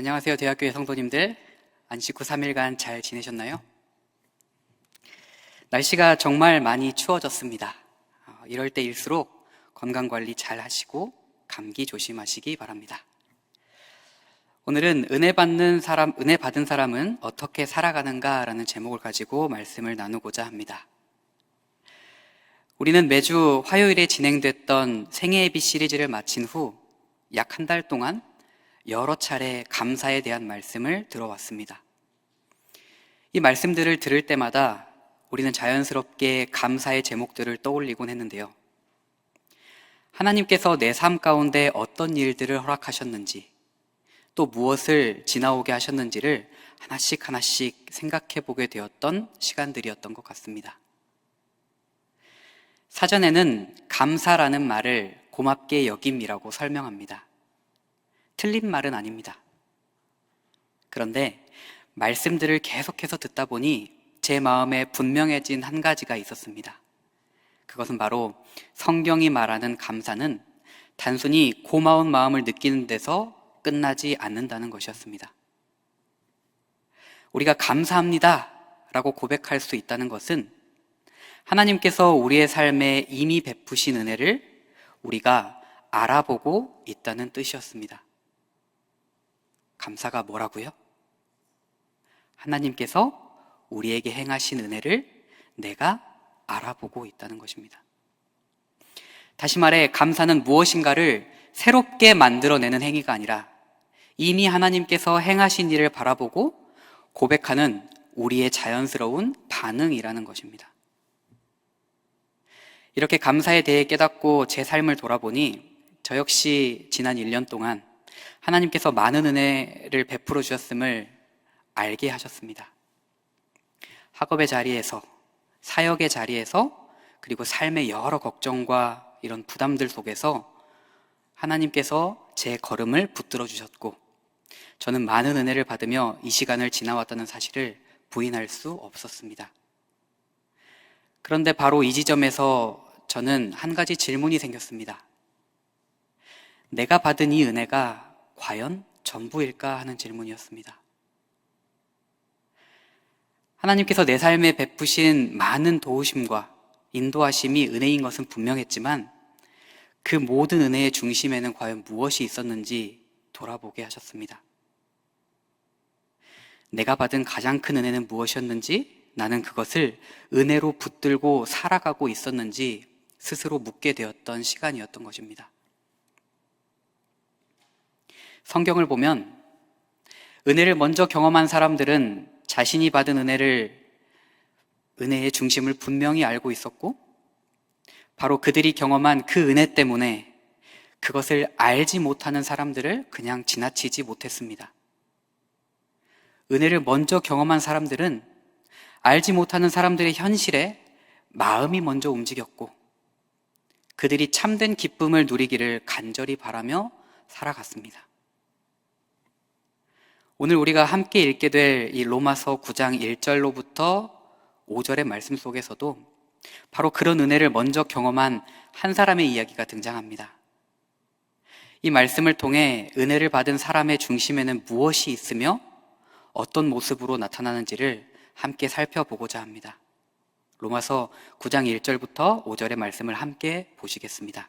안녕하세요. 대학교의 성도님들. 안식 후 3일간 잘 지내셨나요? 날씨가 정말 많이 추워졌습니다. 어, 이럴 때일수록 건강 관리 잘 하시고 감기 조심하시기 바랍니다. 오늘은 은혜 받는 사람, 은혜 받은 사람은 어떻게 살아가는가라는 제목을 가지고 말씀을 나누고자 합니다. 우리는 매주 화요일에 진행됐던 생애 예비 시리즈를 마친 후 약 한 달 동안 여러 차례 감사에 대한 말씀을 들어왔습니다. 이 말씀들을 들을 때마다 우리는 자연스럽게 감사의 제목들을 떠올리곤 했는데요. 하나님께서 내 삶 가운데 어떤 일들을 허락하셨는지, 또 무엇을 지나오게 하셨는지를 하나씩 하나씩 생각해 보게 되었던 시간들이었던 것 같습니다. 사전에는 감사라는 말을 고맙게 여김이라고 설명합니다. 틀린 말은 아닙니다. 그런데 말씀들을 계속해서 듣다 보니 제 마음에 분명해진 한 가지가 있었습니다. 그것은 바로 성경이 말하는 감사는 단순히 고마운 마음을 느끼는 데서 끝나지 않는다는 것이었습니다. 우리가 감사합니다 라고 고백할 수 있다는 것은 하나님께서 우리의 삶에 이미 베푸신 은혜를 우리가 알아보고 있다는 뜻이었습니다. 감사가 뭐라고요? 하나님께서 우리에게 행하신 은혜를 내가 알아보고 있다는 것입니다. 다시 말해, 감사는 무엇인가를 새롭게 만들어내는 행위가 아니라 이미 하나님께서 행하신 일을 바라보고 고백하는 우리의 자연스러운 반응이라는 것입니다. 이렇게 감사에 대해 깨닫고 제 삶을 돌아보니 저 역시 지난 1년 동안 하나님께서 많은 은혜를 베풀어 주셨음을 알게 하셨습니다. 학업의 자리에서, 사역의 자리에서, 그리고 삶의 여러 걱정과 이런 부담들 속에서 하나님께서 제 걸음을 붙들어 주셨고, 저는 많은 은혜를 받으며 이 시간을 지나왔다는 사실을 부인할 수 없었습니다. 그런데 바로 이 지점에서 저는 한 가지 질문이 생겼습니다. 내가 받은 이 은혜가 과연 전부일까 하는 질문이었습니다. 하나님께서 내 삶에 베푸신 많은 도우심과 인도하심이 은혜인 것은 분명했지만 그 모든 은혜의 중심에는 과연 무엇이 있었는지 돌아보게 하셨습니다. 내가 받은 가장 큰 은혜는 무엇이었는지 나는 그것을 은혜로 붙들고 살아가고 있었는지 스스로 묻게 되었던 시간이었던 것입니다. 성경을 보면 은혜를 먼저 경험한 사람들은 자신이 받은 은혜를 은혜의 중심을 분명히 알고 있었고 바로 그들이 경험한 그 은혜 때문에 그것을 알지 못하는 사람들을 그냥 지나치지 못했습니다. 은혜를 먼저 경험한 사람들은 알지 못하는 사람들의 현실에 마음이 먼저 움직였고 그들이 참된 기쁨을 누리기를 간절히 바라며 살아갔습니다. 오늘 우리가 함께 읽게 될 이 로마서 9장 1절로부터 5절의 말씀 속에서도 바로 그런 은혜를 먼저 경험한 한 사람의 이야기가 등장합니다. 이 말씀을 통해 은혜를 받은 사람의 중심에는 무엇이 있으며 어떤 모습으로 나타나는지를 함께 살펴보고자 합니다. 로마서 9장 1절부터 5절의 말씀을 함께 보시겠습니다.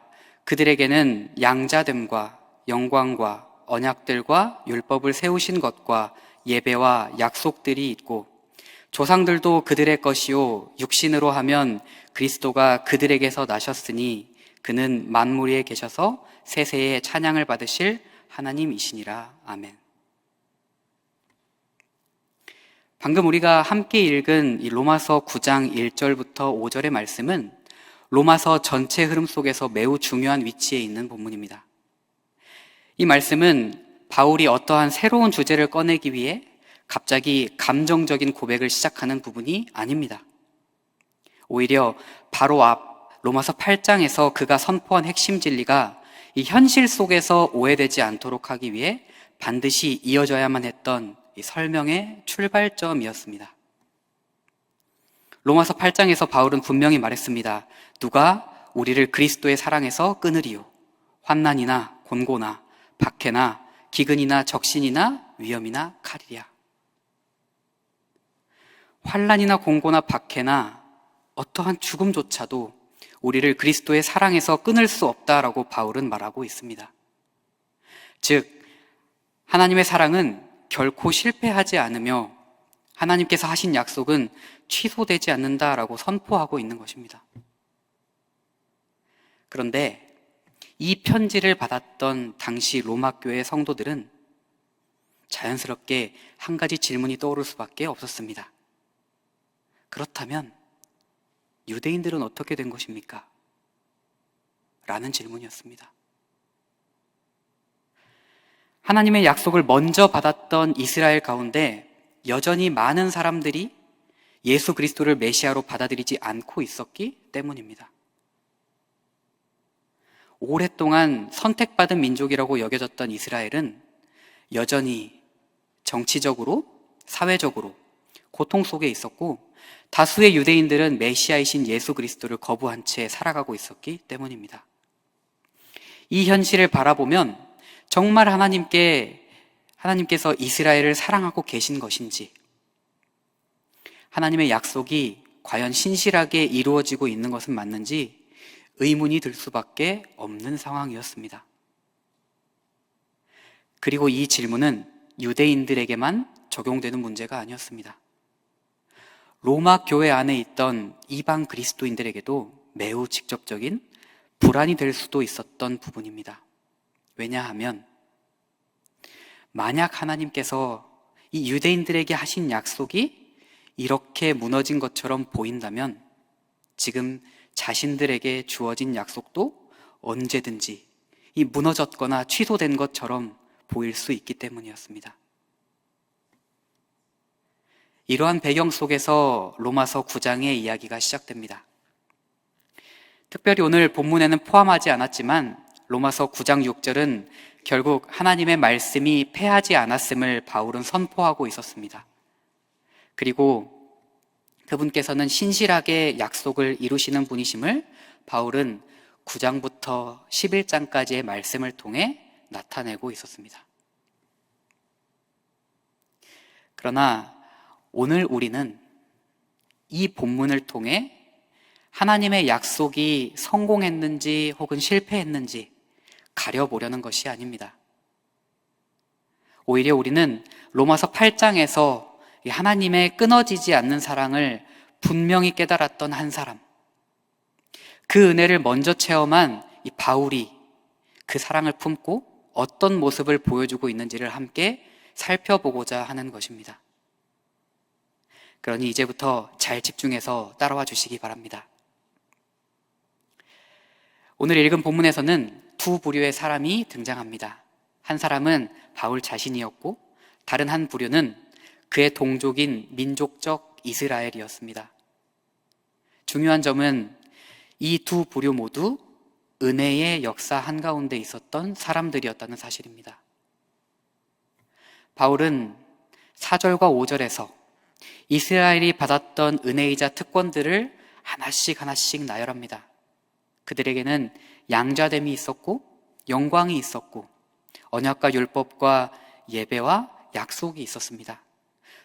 그들에게는 양자됨과 영광과 언약들과 율법을 세우신 것과 예배와 약속들이 있고 조상들도 그들의 것이요 육신으로 하면 그리스도가 그들에게서 나셨으니 그는 만물 위에 계셔서 세세에 찬양을 받으실 하나님이시니라 아멘. 방금 우리가 함께 읽은 이 로마서 9장 1절부터 5절의 말씀은 로마서 전체 흐름 속에서 매우 중요한 위치에 있는 본문입니다. 이 말씀은 바울이 어떠한 새로운 주제를 꺼내기 위해 갑자기 감정적인 고백을 시작하는 부분이 아닙니다. 오히려 바로 앞 로마서 8장에서 그가 선포한 핵심 진리가 이 현실 속에서 오해되지 않도록 하기 위해 반드시 이어져야만 했던 이 설명의 출발점이었습니다. 로마서 8장에서 바울은 분명히 말했습니다. 누가 우리를 그리스도의 사랑에서 끊으리요. 환난이나 곤고나 박해나 기근이나 적신이나 위험이나 칼이랴. 환란이나 공고나 박해나 어떠한 죽음조차도 우리를 그리스도의 사랑에서 끊을 수 없다라고 바울은 말하고 있습니다. 즉, 하나님의 사랑은 결코 실패하지 않으며 하나님께서 하신 약속은 취소되지 않는다라고 선포하고 있는 것입니다. 그런데 이 편지를 받았던 당시 로마 교회 성도들은 자연스럽게 한 가지 질문이 떠오를 수밖에 없었습니다. 그렇다면 유대인들은 어떻게 된 것입니까? 라는 질문이었습니다. 하나님의 약속을 먼저 받았던 이스라엘 가운데 여전히 많은 사람들이 예수 그리스도를 메시아로 받아들이지 않고 있었기 때문입니다. 오랫동안 선택받은 민족이라고 여겨졌던 이스라엘은 여전히 정치적으로, 사회적으로 고통 속에 있었고 다수의 유대인들은 메시아이신 예수 그리스도를 거부한 채 살아가고 있었기 때문입니다. 이 현실을 바라보면 정말 하나님께 하나님께서 이스라엘을 사랑하고 계신 것인지 하나님의 약속이 과연 신실하게 이루어지고 있는 것은 맞는지 의문이 들 수밖에 없는 상황이었습니다. 그리고 이 질문은 유대인들에게만 적용되는 문제가 아니었습니다. 로마 교회 안에 있던 이방 그리스도인들에게도 매우 직접적인 불안이 될 수도 있었던 부분입니다. 왜냐하면 만약 하나님께서 이 유대인들에게 하신 약속이 이렇게 무너진 것처럼 보인다면 지금 자신들에게 주어진 약속도 언제든지 이 무너졌거나 취소된 것처럼 보일 수 있기 때문이었습니다. 이러한 배경 속에서 로마서 9장의 이야기가 시작됩니다. 특별히 오늘 본문에는 포함하지 않았지만 로마서 9장 6절은 결국 하나님의 말씀이 패하지 않았음을 바울은 선포하고 있었습니다. 그리고 그분께서는 신실하게 약속을 이루시는 분이심을 바울은 9장부터 11장까지의 말씀을 통해 나타내고 있었습니다. 그러나 오늘 우리는 이 본문을 통해 하나님의 약속이 성공했는지 혹은 실패했는지 가려보려는 것이 아닙니다. 오히려 우리는 로마서 8장에서 하나님의 끊어지지 않는 사랑을 분명히 깨달았던 한 사람, 그 은혜를 먼저 체험한 이 바울이 그 사랑을 품고 어떤 모습을 보여주고 있는지를 함께 살펴보고자 하는 것입니다. 그러니 이제부터 잘 집중해서 따라와 주시기 바랍니다. 오늘 읽은 본문에서는 두 부류의 사람이 등장합니다. 한 사람은 바울 자신이었고, 다른 한 부류는 그의 동족인 민족적 이스라엘이었습니다. 중요한 점은 이 두 부류 모두 은혜의 역사 한가운데 있었던 사람들이었다는 사실입니다. 바울은 4절과 5절에서 이스라엘이 받았던 은혜이자 특권들을 하나씩 하나씩 나열합니다. 그들에게는 양자됨이 있었고 영광이 있었고 언약과 율법과 예배와 약속이 있었습니다.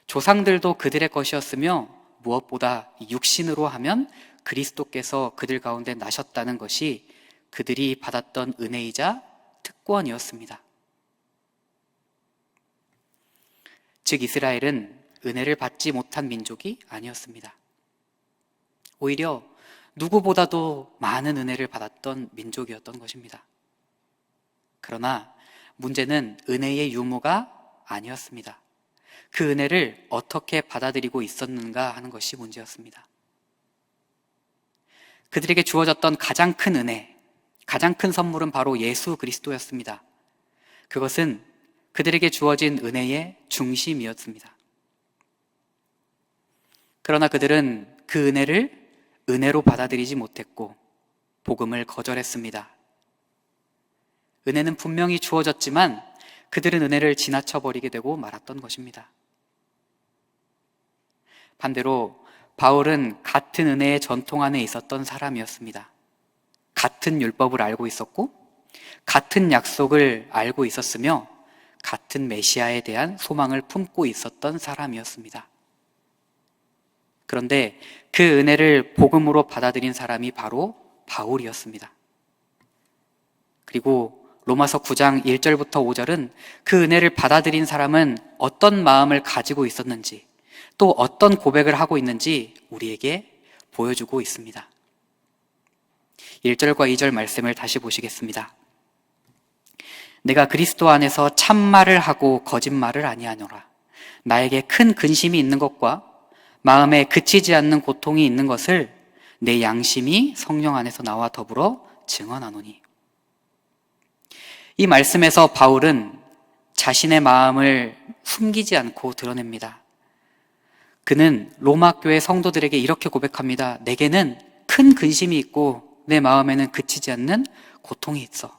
조상들도 그들의 것이었으며 무엇보다 육신으로 하면 그리스도께서 그들 가운데 나셨다는 것이 그들이 받았던 은혜이자 특권이었습니다. 즉 이스라엘은 은혜를 받지 못한 민족이 아니었습니다. 오히려 누구보다도 많은 은혜를 받았던 민족이었던 것입니다. 그러나 문제는 은혜의 유무가 아니었습니다. 그 은혜를 어떻게 받아들이고 있었는가 하는 것이 문제였습니다. 그들에게 주어졌던 가장 큰 은혜, 가장 큰 선물은 바로 예수 그리스도였습니다. 그것은 그들에게 주어진 은혜의 중심이었습니다. 그러나 그들은 그 은혜를 은혜로 받아들이지 못했고 복음을 거절했습니다. 은혜는 분명히 주어졌지만 그들은 은혜를 지나쳐 버리게 되고 말았던 것입니다. 반대로 바울은 같은 은혜의 전통 안에 있었던 사람이었습니다. 같은 율법을 알고 있었고, 같은 약속을 알고 있었으며, 같은 메시아에 대한 소망을 품고 있었던 사람이었습니다. 그런데 그 은혜를 복음으로 받아들인 사람이 바로 바울이었습니다. 그리고 로마서 9장 1절부터 5절은 그 은혜를 받아들인 사람은 어떤 마음을 가지고 있었는지 또 어떤 고백을 하고 있는지 우리에게 보여주고 있습니다. 1절과 2절 말씀을 다시 보시겠습니다. 내가 그리스도 안에서 참말을 하고 거짓말을 아니하노라. 나에게 큰 근심이 있는 것과 마음에 그치지 않는 고통이 있는 것을 내 양심이 성령 안에서 나와 더불어 증언하노니. 이 말씀에서 바울은 자신의 마음을 숨기지 않고 드러냅니다. 그는 로마 교회 성도들에게 이렇게 고백합니다. 내게는 큰 근심이 있고 내 마음에는 그치지 않는 고통이 있어.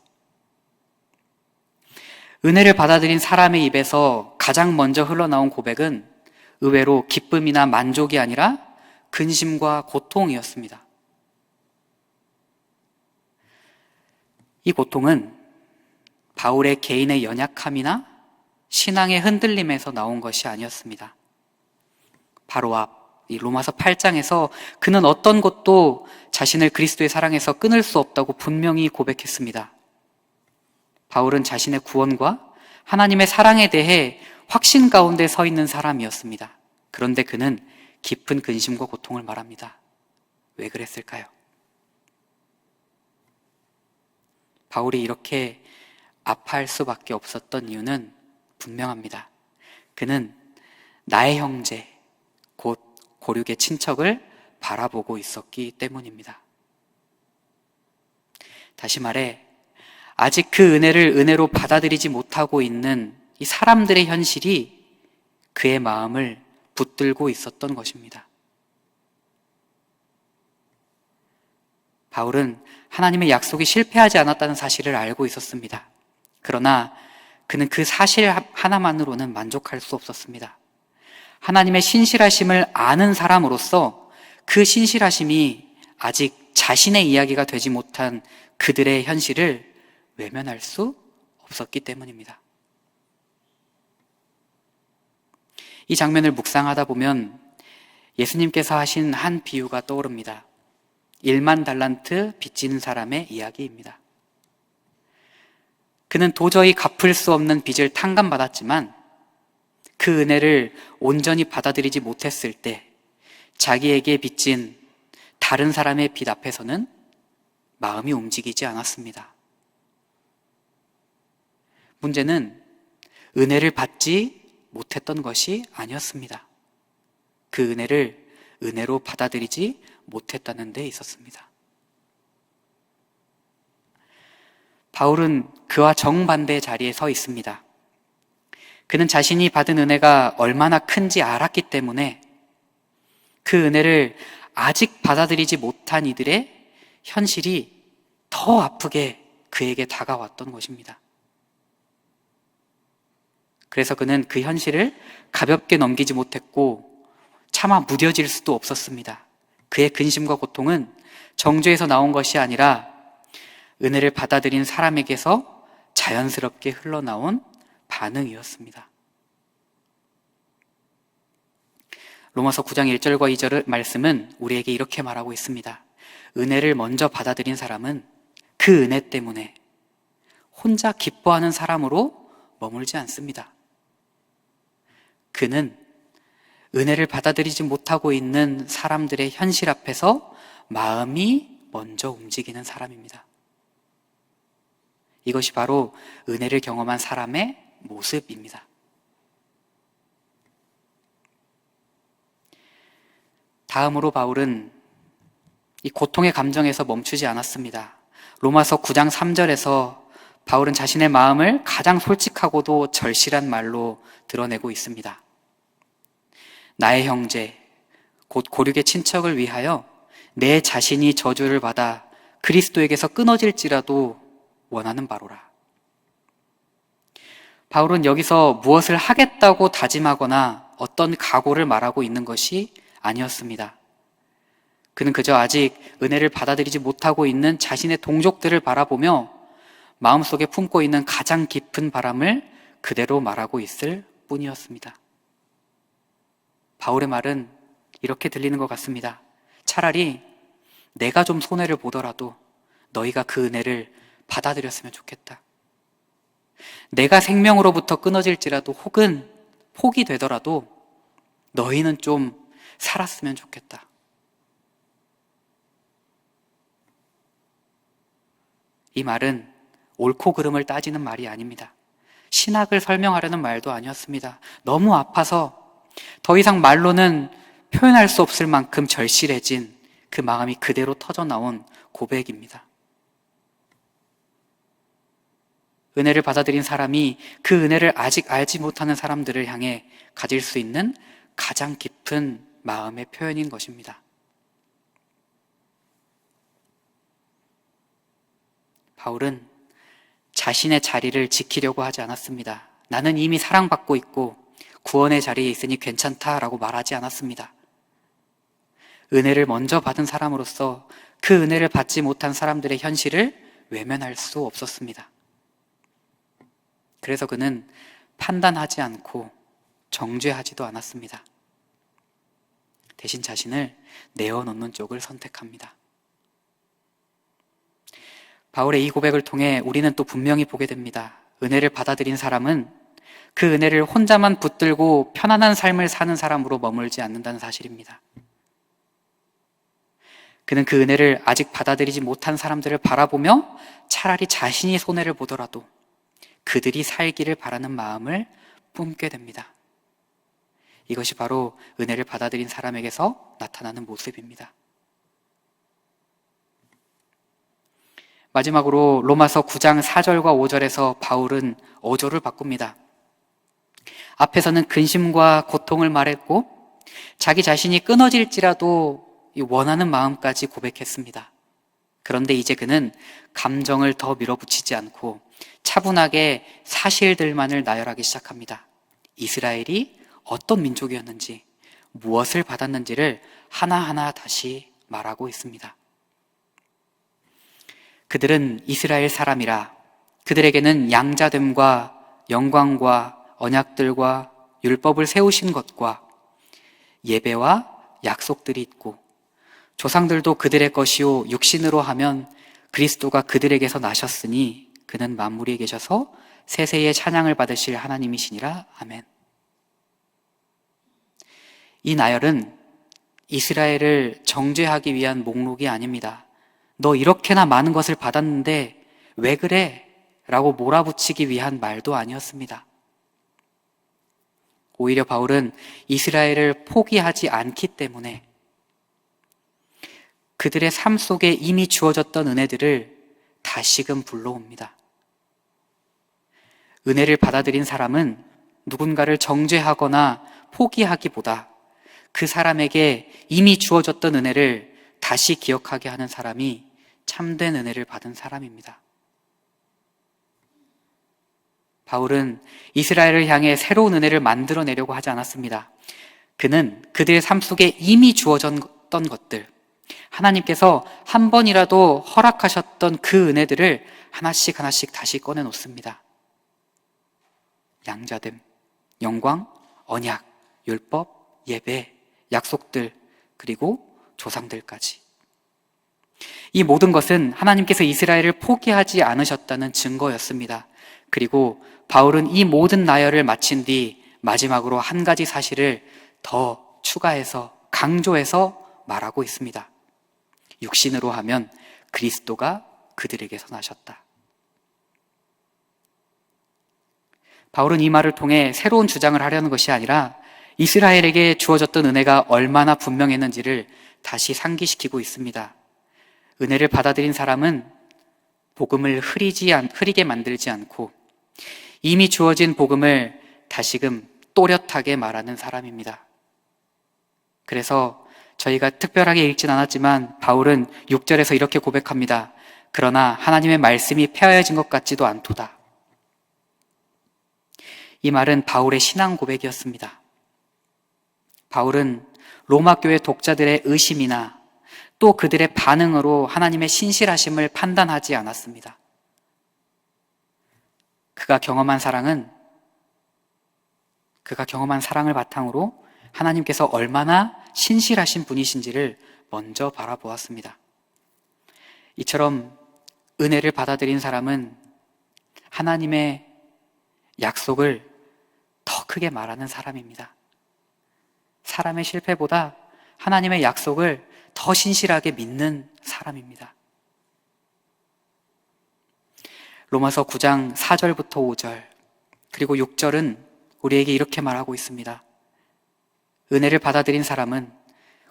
은혜를 받아들인 사람의 입에서 가장 먼저 흘러나온 고백은 의외로 기쁨이나 만족이 아니라 근심과 고통이었습니다. 이 고통은 바울의 개인의 연약함이나 신앙의 흔들림에서 나온 것이 아니었습니다. 바로 앞, 이 로마서 8장에서 그는 어떤 것도 자신을 그리스도의 사랑에서 끊을 수 없다고 분명히 고백했습니다. 바울은 자신의 구원과 하나님의 사랑에 대해 확신 가운데 서 있는 사람이었습니다. 그런데 그는 깊은 근심과 고통을 말합니다. 왜 그랬을까요? 바울이 이렇게 아파할 수밖에 없었던 이유는 분명합니다. 그는 나의 형제, 곧 고륙의 친척을 바라보고 있었기 때문입니다. 다시 말해, 아직 그 은혜를 은혜로 받아들이지 못하고 있는 이 사람들의 현실이 그의 마음을 붙들고 있었던 것입니다. 바울은 하나님의 약속이 실패하지 않았다는 사실을 알고 있었습니다. 그러나 그는 그 사실 하나만으로는 만족할 수 없었습니다. 하나님의 신실하심을 아는 사람으로서 그 신실하심이 아직 자신의 이야기가 되지 못한 그들의 현실을 외면할 수 없었기 때문입니다. 이 장면을 묵상하다 보면 예수님께서 하신 한 비유가 떠오릅니다. 1만 달란트 빚지는 사람의 이야기입니다. 그는 도저히 갚을 수 없는 빚을 탕감받았지만 그 은혜를 온전히 받아들이지 못했을 때 자기에게 빚진 다른 사람의 빚 앞에서는 마음이 움직이지 않았습니다. 문제는 은혜를 받지 못했던 것이 아니었습니다. 그 은혜를 은혜로 받아들이지 못했다는 데 있었습니다. 바울은 그와 정반대의 자리에 서 있습니다. 그는 자신이 받은 은혜가 얼마나 큰지 알았기 때문에 그 은혜를 아직 받아들이지 못한 이들의 현실이 더 아프게 그에게 다가왔던 것입니다. 그래서 그는 그 현실을 가볍게 넘기지 못했고 차마 무뎌질 수도 없었습니다. 그의 근심과 고통은 정죄에서 나온 것이 아니라 은혜를 받아들인 사람에게서 자연스럽게 흘러나온 반응이었습니다. 로마서 9장 1절과 2절 말씀은 우리에게 이렇게 말하고 있습니다. 은혜를 먼저 받아들인 사람은 그 은혜 때문에 혼자 기뻐하는 사람으로 머물지 않습니다. 그는 은혜를 받아들이지 못하고 있는 사람들의 현실 앞에서 마음이 먼저 움직이는 사람입니다. 이것이 바로 은혜를 경험한 사람의 모습입니다. 다음으로 바울은 이 고통의 감정에서 멈추지 않았습니다. 로마서 9장 3절에서 바울은 자신의 마음을 가장 솔직하고도 절실한 말로 드러내고 있습니다. 나의 형제, 곧 고륙의 친척을 위하여 내 자신이 저주를 받아 그리스도에게서 끊어질지라도 원하는 바로라. 바울은 여기서 무엇을 하겠다고 다짐하거나 어떤 각오를 말하고 있는 것이 아니었습니다. 그는 그저 아직 은혜를 받아들이지 못하고 있는 자신의 동족들을 바라보며 마음속에 품고 있는 가장 깊은 바람을 그대로 말하고 있을 뿐이었습니다. 바울의 말은 이렇게 들리는 것 같습니다. 차라리 내가 좀 손해를 보더라도 너희가 그 은혜를 받아들였으면 좋겠다. 내가 생명으로부터 끊어질지라도 혹은 폭이 되더라도 너희는 좀 살았으면 좋겠다. 이 말은 옳고 그름을 따지는 말이 아닙니다. 신학을 설명하려는 말도 아니었습니다. 너무 아파서 더 이상 말로는 표현할 수 없을 만큼 절실해진 그 마음이 그대로 터져 나온 고백입니다. 은혜를 받아들인 사람이 그 은혜를 아직 알지 못하는 사람들을 향해 가질 수 있는 가장 깊은 마음의 표현인 것입니다. 바울은 자신의 자리를 지키려고 하지 않았습니다. 나는 이미 사랑받고 있고 구원의 자리에 있으니 괜찮다라고 말하지 않았습니다. 은혜를 먼저 받은 사람으로서 그 은혜를 받지 못한 사람들의 현실을 외면할 수 없었습니다. 그래서 그는 판단하지 않고 정죄하지도 않았습니다. 대신 자신을 내어놓는 쪽을 선택합니다. 바울의 이 고백을 통해 우리는 또 분명히 보게 됩니다. 은혜를 받아들인 사람은 그 은혜를 혼자만 붙들고 편안한 삶을 사는 사람으로 머물지 않는다는 사실입니다. 그는 그 은혜를 아직 받아들이지 못한 사람들을 바라보며 차라리 자신이 손해를 보더라도 그들이 살기를 바라는 마음을 뿜게 됩니다. 이것이 바로 은혜를 받아들인 사람에게서 나타나는 모습입니다. 마지막으로 로마서 9장 4절과 5절에서 바울은 어조를 바꿉니다. 앞에서는 근심과 고통을 말했고 자기 자신이 끊어질지라도 원하는 마음까지 고백했습니다. 그런데 이제 그는 감정을 더 밀어붙이지 않고 차분하게 사실들만을 나열하기 시작합니다. 이스라엘이 어떤 민족이었는지, 무엇을 받았는지를 하나하나 다시 말하고 있습니다. 그들은 이스라엘 사람이라 그들에게는 양자됨과 영광과 언약들과 율법을 세우신 것과 예배와 약속들이 있고 조상들도 그들의 것이요 육신으로 하면 그리스도가 그들에게서 나셨으니 그는 만물에 계셔서 세세의 찬양을 받으실 하나님이시니라 아멘. 이 나열은 이스라엘을 정죄하기 위한 목록이 아닙니다. 너 이렇게나 많은 것을 받았는데 왜 그래? 라고 몰아붙이기 위한 말도 아니었습니다. 오히려 바울은 이스라엘을 포기하지 않기 때문에 그들의 삶 속에 이미 주어졌던 은혜들을 다시금 불러옵니다. 은혜를 받아들인 사람은 누군가를 정죄하거나 포기하기보다 그 사람에게 이미 주어졌던 은혜를 다시 기억하게 하는 사람이 참된 은혜를 받은 사람입니다. 바울은 이스라엘을 향해 새로운 은혜를 만들어내려고 하지 않았습니다. 그는 그들의 삶 속에 이미 주어졌던 것들, 하나님께서 한 번이라도 허락하셨던 그 은혜들을 하나씩 하나씩 다시 꺼내놓습니다. 양자됨, 영광, 언약, 율법, 예배, 약속들, 그리고 조상들까지. 이 모든 것은 하나님께서 이스라엘을 포기하지 않으셨다는 증거였습니다. 그리고 바울은 이 모든 나열을 마친 뒤 마지막으로 한 가지 사실을 더 추가해서 강조해서 말하고 있습니다. 육신으로 하면 그리스도가 그들에게서 나셨다. 바울은 이 말을 통해 새로운 주장을 하려는 것이 아니라 이스라엘에게 주어졌던 은혜가 얼마나 분명했는지를 다시 상기시키고 있습니다. 은혜를 받아들인 사람은 복음을 흐리지 않, 흐리게 만들지 않고 이미 주어진 복음을 다시금 또렷하게 말하는 사람입니다. 그래서 저희가 특별하게 읽진 않았지만 바울은 6절에서 이렇게 고백합니다. 그러나 하나님의 말씀이 폐하여진 것 같지도 않도다. 이 말은 바울의 신앙 고백이었습니다. 바울은 로마 교회 독자들의 의심이나 또 그들의 반응으로 하나님의 신실하심을 판단하지 않았습니다. 그가 경험한 사랑은 그가 경험한 사랑을 바탕으로 하나님께서 얼마나 신실하신 분이신지를 먼저 바라보았습니다. 이처럼 은혜를 받아들인 사람은 하나님의 약속을 더 크게 말하는 사람입니다. 사람의 실패보다 하나님의 약속을 더 신실하게 믿는 사람입니다. 로마서 9장 4절부터 5절, 그리고 6절은 우리에게 이렇게 말하고 있습니다. 은혜를 받아들인 사람은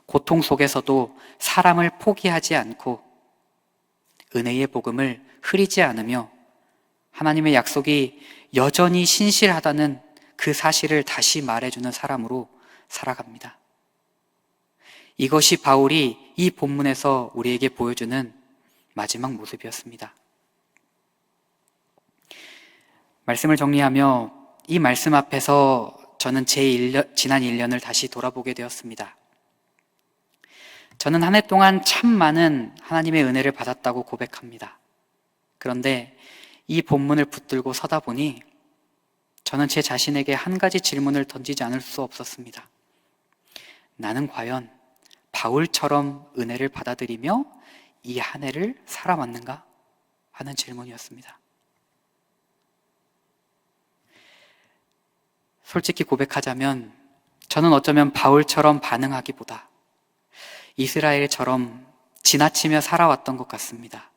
고통 속에서도 사람을 포기하지 않고 은혜의 복음을 흐리지 않으며 하나님의 약속이 여전히 신실하다는 그 사실을 다시 말해주는 사람으로 살아갑니다. 이것이 바울이 이 본문에서 우리에게 보여주는 마지막 모습이었습니다. 말씀을 정리하며 이 말씀 앞에서 저는 제 1년, 지난 1년을 다시 돌아보게 되었습니다. 저는 한 해 동안 참 많은 하나님의 은혜를 받았다고 고백합니다. 그런데 이 본문을 붙들고 서다 보니 저는 제 자신에게 한 가지 질문을 던지지 않을 수 없었습니다. 나는 과연 바울처럼 은혜를 받아들이며 이 한 해를 살아왔는가? 하는 질문이었습니다. 솔직히 고백하자면 저는 어쩌면 바울처럼 반응하기보다 이스라엘처럼 지나치며 살아왔던 것 같습니다.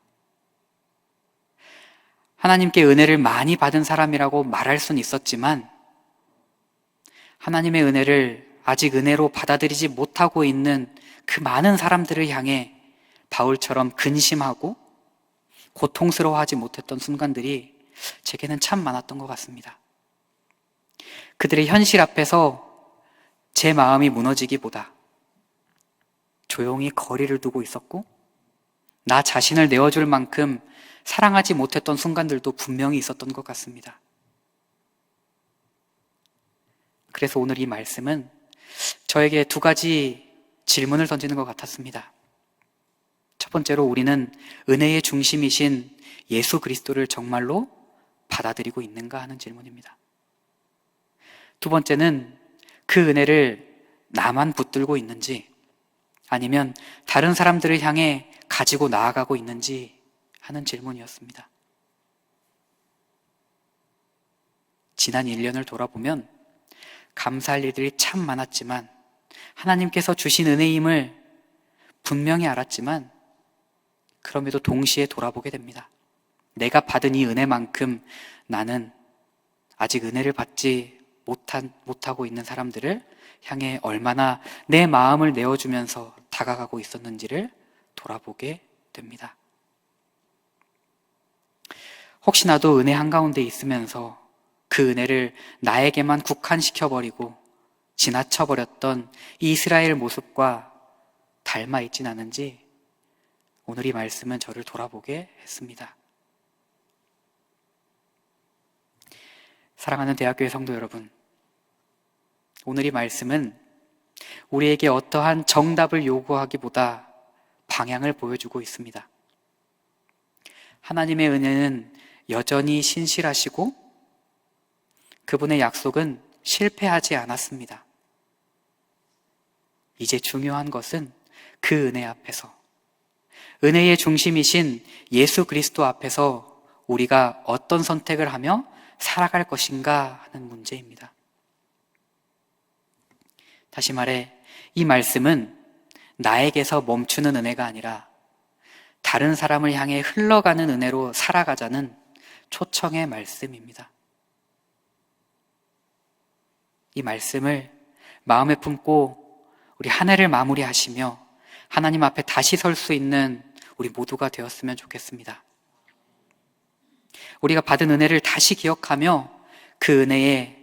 하나님께 은혜를 많이 받은 사람이라고 말할 수는 있었지만 하나님의 은혜를 아직 은혜로 받아들이지 못하고 있는 그 많은 사람들을 향해 바울처럼 근심하고 고통스러워하지 못했던 순간들이 제게는 참 많았던 것 같습니다. 그들의 현실 앞에서 제 마음이 무너지기보다 조용히 거리를 두고 있었고 나 자신을 내어줄 만큼 사랑하지 못했던 순간들도 분명히 있었던 것 같습니다. 그래서 오늘 이 말씀은 저에게 두 가지 질문을 던지는 것 같았습니다. 첫 번째로 우리는 은혜의 중심이신 예수 그리스도를 정말로 받아들이고 있는가 하는 질문입니다. 두 번째는 그 은혜를 나만 붙들고 있는지 아니면 다른 사람들을 향해 가지고 나아가고 있는지 하는 질문이었습니다. 지난 1년을 돌아보면 감사할 일들이 참 많았지만 하나님께서 주신 은혜임을 분명히 알았지만 그럼에도 동시에 돌아보게 됩니다. 내가 받은 이 은혜만큼 나는 아직 은혜를 받지 못한, 못하고 있는 사람들을 향해 얼마나 내 마음을 내어주면서 다가가고 있었는지를 돌아보게 됩니다. 혹시 나도 은혜 한가운데 있으면서 그 은혜를 나에게만 국한시켜버리고 지나쳐버렸던 이스라엘 모습과 닮아 있진 않은지 오늘 이 말씀은 저를 돌아보게 했습니다. 사랑하는 대학교의 성도 여러분, 오늘 이 말씀은 우리에게 어떠한 정답을 요구하기보다 방향을 보여주고 있습니다. 하나님의 은혜는 여전히 신실하시고 그분의 약속은 실패하지 않았습니다. 이제 중요한 것은 그 은혜 앞에서 은혜의 중심이신 예수 그리스도 앞에서 우리가 어떤 선택을 하며 살아갈 것인가 하는 문제입니다. 다시 말해, 이 말씀은 나에게서 멈추는 은혜가 아니라 다른 사람을 향해 흘러가는 은혜로 살아가자는 초청의 말씀입니다. 이 말씀을 마음에 품고 우리 한 해를 마무리하시며 하나님 앞에 다시 설 수 있는 우리 모두가 되었으면 좋겠습니다. 우리가 받은 은혜를 다시 기억하며 그 은혜에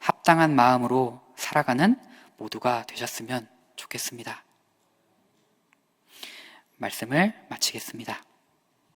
합당한 마음으로 살아가는 모두가 되셨으면 좋겠습니다. 말씀을 마치겠습니다.